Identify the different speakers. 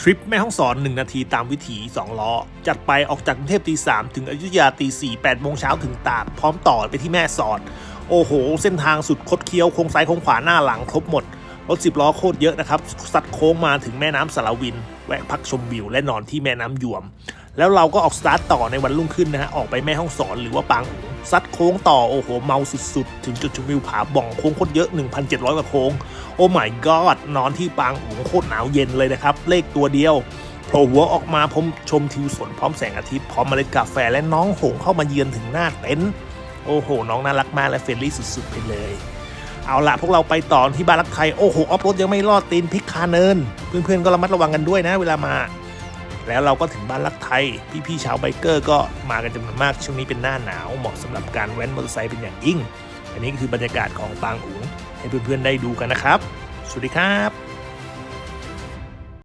Speaker 1: ทริปแม่ห้องสอน 1 นาทีตามวิถี 2 ล้อ จัดไปออกจากกรุงเทพตีสามถึงอยุธยาตีสี่แปดโมงเช้าถึงตาก พร้อมต่อไปที่แม่สอด โอ้โห เส้นทางสุดคดเคี้ยวโค้งซ้ายโค้งขวาหน้าหลังครบหมด รถสิบล้อโคตรเยอะนะครับ สัดโค้งมาถึงแม่น้ำสารวิน แวะพักชมวิวและนอนที่แม่น้ำยวม แล้วเราก็ออกสตาร์ทต่อในวันรุ่งขึ้นนะฮะออกไปแม่ห้องสอนหรือว่าปางอุ๋ง ซัดโค้งต่อโอ้โหเมาสุดๆ ถึงจุดชมวิวผาบ่องโค้งโคตรเยอะ 1,700 กว่าโค้ง โอ้ my god นอนที่ปางอุ๋งโคตรหนาวเย็นเลยนะครับ เลขตัวเดียวโผล่หัวออกมาผมชมทิวสวนพร้อมแสงอาทิตย์พร้อมเมล็ดกาแฟและน้องหงเข้ามาเยือนถึงหน้าเต็นท์โอ้โห น้องน่ารักมากและเฟรนลี่สุดๆไปเลย เอาละพวกเราไปต่อที่บ้านรักไทยโอ้โหออฟรถยังไม่รอดตีนพิกคาเนิน เพื่อนๆก็ระมัดระวังกันด้วยนะ เวลามา แล้วเราก็ถึงบ้านรักไทย พี่ๆชาวไบเกอร์ก็มากันจำนวนมากช่วงนี้เป็นหน้าหนาวเหมาะสำหรับการแว้นมอเตอร์ไซค์เป็นอย่างยิ่ง อันนี้คือบรรยากาศของปางอุ๋งให้เพื่อนๆได้ดูกันนะครับ สวัสดีครับ